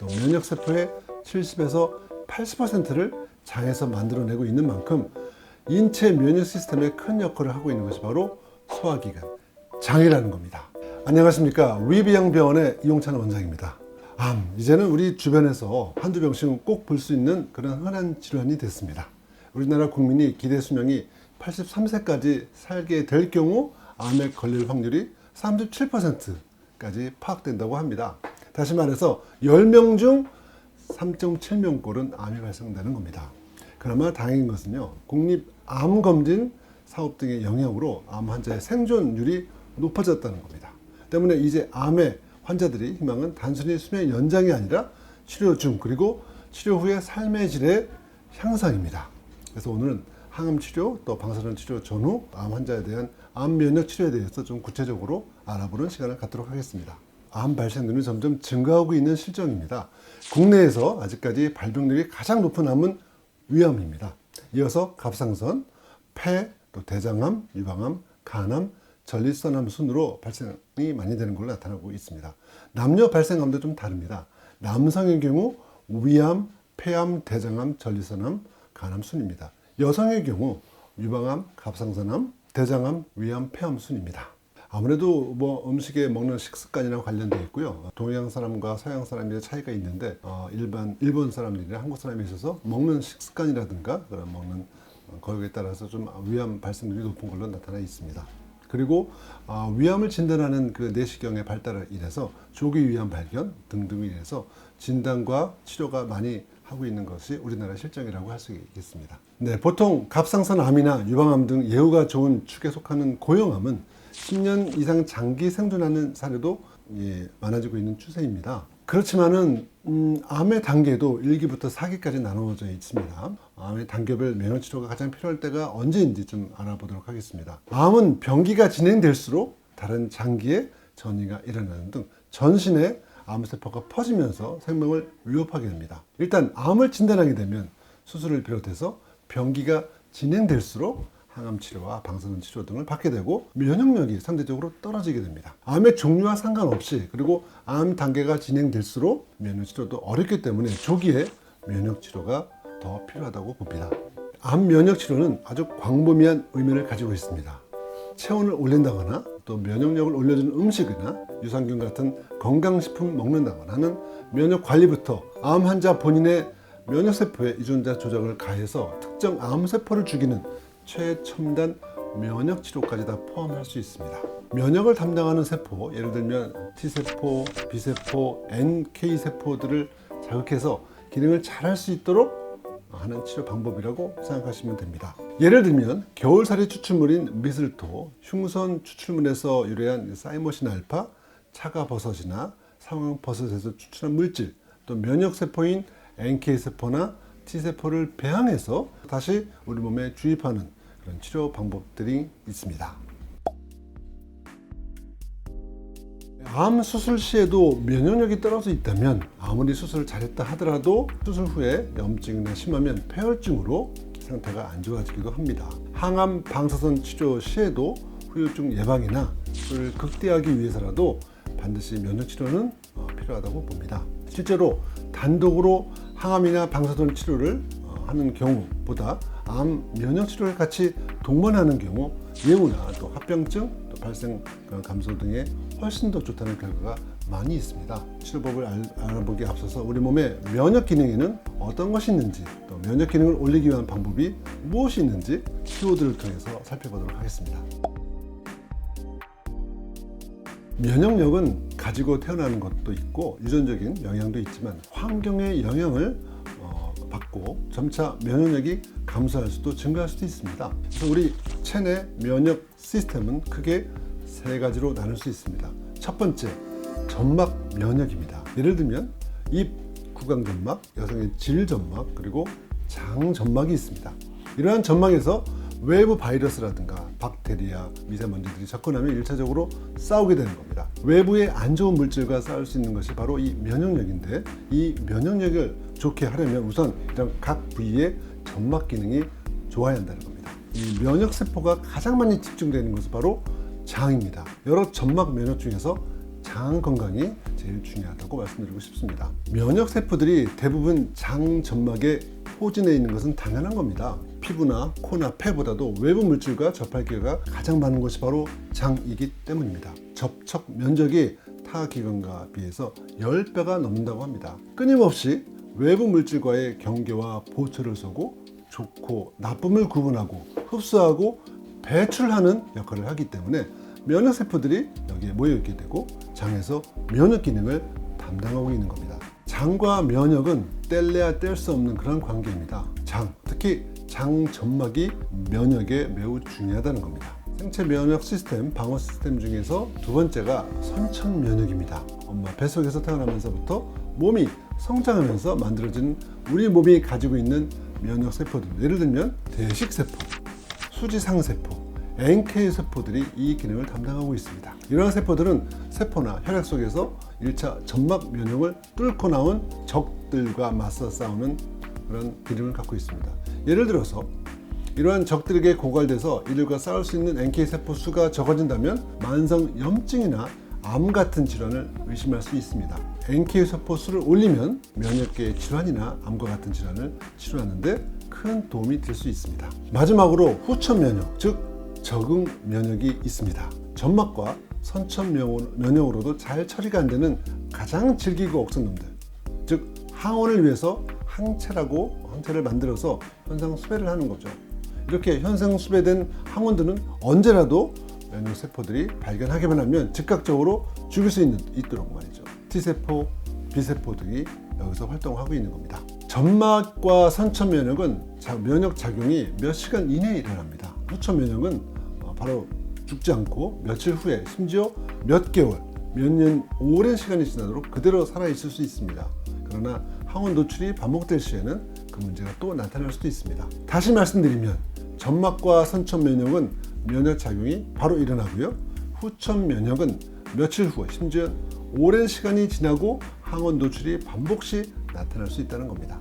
또 면역 세포의 70에서 80%를 장에서 만들어내고 있는 만큼 인체 면역 시스템에 큰 역할을 하고 있는 것이 바로 소화기관, 장이라는 겁니다. 안녕하십니까. 위비양병원의 이용찬 원장입니다. 암, 이제는 우리 주변에서 한두 병씩은 꼭 볼 수 있는 그런 흔한 질환이 됐습니다. 우리나라 국민이 기대 수명이 83세까지 살게 될 경우 암에 걸릴 확률이 37%까지 파악된다고 합니다. 다시 말해서 10명 중 3.7명꼴은 암이 발생되는 겁니다. 그나마 다행인 것은요, 국립암검진 사업 등의 영향으로 암 환자의 생존율이 높아졌다는 겁니다. 때문에 이제 암의 환자들이 희망은 단순히 수명 연장이 아니라 치료 중 그리고 치료 후의 삶의 질의 향상입니다. 그래서 오늘은 항암 치료 또 방사선 치료 전후 암 환자에 대한 암 면역 치료에 대해서 좀 구체적으로 알아보는 시간을 갖도록 하겠습니다. 암 발생률은 점점 증가하고 있는 실정입니다. 국내에서 아직까지 발병률이 가장 높은 암은 위암입니다. 이어서 갑상선, 폐, 또 대장암, 유방암, 간암, 전립선암 순으로 발생이 많이 되는 걸로 나타나고 있습니다. 남녀 발생암도 좀 다릅니다. 남성의 경우 위암, 폐암, 대장암, 전립선암, 간암 순입니다. 여성의 경우 유방암, 갑상선암, 대장암, 위암, 폐암 순입니다. 아무래도 뭐 음식에 먹는 식습관이랑 관련되어 있고요. 동양 사람과 서양 사람의 차이가 있는데 어, 일반 일본 사람들이나 한국 사람에 있어서 먹는 식습관이라든가 그런 먹는 어, 거기에 따라서 좀 위암 발생률이 높은 걸로 나타나 있습니다. 그리고 어, 위암을 진단하는 그 내시경의 발달을 인해서 조기 위암 발견 등등을 인해서 진단과 치료가 많이 하고 있는 것이 우리나라 실정이라고 할 수 있겠습니다. 네, 보통 갑상선 암이나 유방암 등 예후가 좋은 축에 속하는 고형암은 10년 이상 장기 생존하는 사례도 예, 많아지고 있는 추세입니다. 그렇지만은 음, 암의 단계도 1기부터 4기까지 나누어져 있습니다. 암의 단계별 면역 치료가 가장 필요할 때가 언제인지 좀 알아보도록 하겠습니다. 암은 병기가 진행될수록 다른 장기에 전이가 일어나는 등 전신에 암세포가 퍼지면서 생명을 위협하게 됩니다. 일단 암을 진단하게 되면 수술을 비롯해서 병기가 진행될수록 항암 치료와 방사선 치료 등을 받게 되고 면역력이 상대적으로 떨어지게 됩니다. 암의 종류와 상관없이 그리고 암 단계가 진행될수록 면역 치료도 어렵기 때문에 조기에 면역 치료가 더 필요하다고 봅니다. 암 면역 치료는 아주 광범위한 의미를 가지고 있습니다. 체온을 올린다거나 또 면역력을 올려주는 음식이나 유산균 같은 건강식품 먹는다거나 하는 면역 관리부터 암 환자 본인의 면역세포의 유전자 조작을 가해서 특정 암세포를 죽이는 최첨단 면역 치료까지 다 포함할 수 있습니다. 면역을 담당하는 세포, 예를 들면 T세포, B세포, NK세포들을 자극해서 기능을 잘할 수 있도록 하는 치료 방법이라고 생각하시면 됩니다. 예를 들면 겨울살이 추출물인 미슬토, 흉선 추출물에서 유래한 사이모신 알파, 차가버섯이나 상황버섯에서 추출한 물질, 또 면역세포인 NK세포나 T세포를 배양해서 다시 우리 몸에 주입하는 그런 치료 방법들이 있습니다. 암 수술 시에도 면역력이 떨어져 있다면 아무리 수술을 잘했다 하더라도 수술 후에 염증이나 심하면 폐혈증으로 상태가 안 좋아지기도 합니다. 항암 방사선 치료 시에도 후유증 예방이나 수술을 극대화하기 위해서라도 반드시 면역 치료는 어, 필요하다고 봅니다. 실제로 단독으로 항암이나 방사선 치료를 어, 하는 경우보다 암 면역 치료를 같이 동반하는 경우 예후나 또 합병증, 또 발생 감소 등에 훨씬 더 좋다는 결과가 많이 있습니다. 치료법을 알, 알아보기에 앞서서 우리 몸의 면역 기능에는 어떤 것이 있는지 또 면역 기능을 올리기 위한 방법이 무엇이 있는지 키워드를 통해서 살펴보도록 하겠습니다. 면역력은 가지고 태어나는 것도 있고 유전적인 영향도 있지만 환경의 영향을 어, 받고 점차 면역력이 감소할 수도 증가할 수도 있습니다. 그래서 우리 체내 면역 시스템은 크게 세 가지로 나눌 수 있습니다. 첫 번째, 점막 면역입니다. 예를 들면 입 구강 점막, 여성의 질 점막, 그리고 장 점막이 있습니다. 이러한 점막에서 외부 바이러스라든가 박테리아, 미세먼지들이 접근하면 일차적으로 싸우게 되는 겁니다. 외부의 안 좋은 물질과 싸울 수 있는 것이 바로 이 면역력인데 이 면역력을 좋게 하려면 우선 이런 각 부위의 점막 기능이 좋아야 한다는 겁니다. 이 면역 세포가 가장 많이 집중되는 것은 바로 장입니다. 여러 점막 면역 중에서 장 건강이 제일 중요하다고 말씀드리고 싶습니다. 면역 세포들이 대부분 장 점막에 포진해 있는 것은 당연한 겁니다. 피부나 코나 폐보다도 외부 물질과 접할 기회가 가장 많은 곳이 바로 장이기 때문입니다. 접촉 면적이 타 기관과 비해서 10배가 넘는다고 합니다. 끊임없이 외부 물질과의 경계와 보초를 서고 좋고 나쁨을 구분하고 흡수하고 배출하는 역할을 하기 때문에 면역 세포들이 여기에 모여 있게 되고 장에서 면역 기능을 담당하고 있는 겁니다. 장과 면역은 뗄래야 뗄 수 없는 그런 관계입니다. 장, 특히 장 점막이 면역에 매우 중요하다는 겁니다. 생체 면역 시스템, 방어 시스템 중에서 두 번째가 선천 면역입니다. 엄마 뱃속에서 태어나면서부터 몸이 성장하면서 만들어진 우리 몸이 가지고 있는 면역 세포들. 예를 들면 대식 세포, 수지상 세포, NK 세포들이 이 기능을 담당하고 있습니다. 이러한 세포들은 세포나 혈액 속에서 1차 점막 면역을 뚫고 나온 적들과 맞서 싸우는 그런 기능을 갖고 있습니다. 예를 들어서 이러한 적들에게 고갈돼서 이들과 싸울 수 있는 NK 세포 수가 적어진다면 만성 염증이나 암 같은 질환을 의심할 수 있습니다. NK 세포 수를 올리면 면역계 질환이나 암과 같은 질환을 치료하는데 큰 도움이 될 수 있습니다. 마지막으로 후천 면역, 즉 적응 면역이 있습니다. 점막과 선천 면역으로도 잘 처리가 안 되는 가장 질기고 억센 놈들, 즉 항원을 위해서 항체라고 항체를 만들어서 현상 수배를 하는 거죠. 이렇게 현상 수배된 항원들은 언제라도 면역 세포들이 발견하기만 하면 즉각적으로 죽일 수 있는 있도록 말이죠. T 세포, B 세포 등이 여기서 활동하고 있는 겁니다. 점막과 선천 면역은 자- 면역 작용이 몇 시간 이내에 일어납니다. 후천 면역은 어, 바로 죽지 않고 며칠 후에 심지어 몇 개월, 몇 년 오랜 시간이 지나도록 그대로 살아 있을 수 있습니다. 그러나 항원 노출이 반복될 시에는 그 문제가 또 나타날 수도 있습니다. 다시 말씀드리면 점막과 선천 면역은 면역 작용이 바로 일어나고요. 후천 면역은 며칠 후, 심지어 오랜 시간이 지나고 항원 노출이 반복시 나타날 수 있다는 겁니다.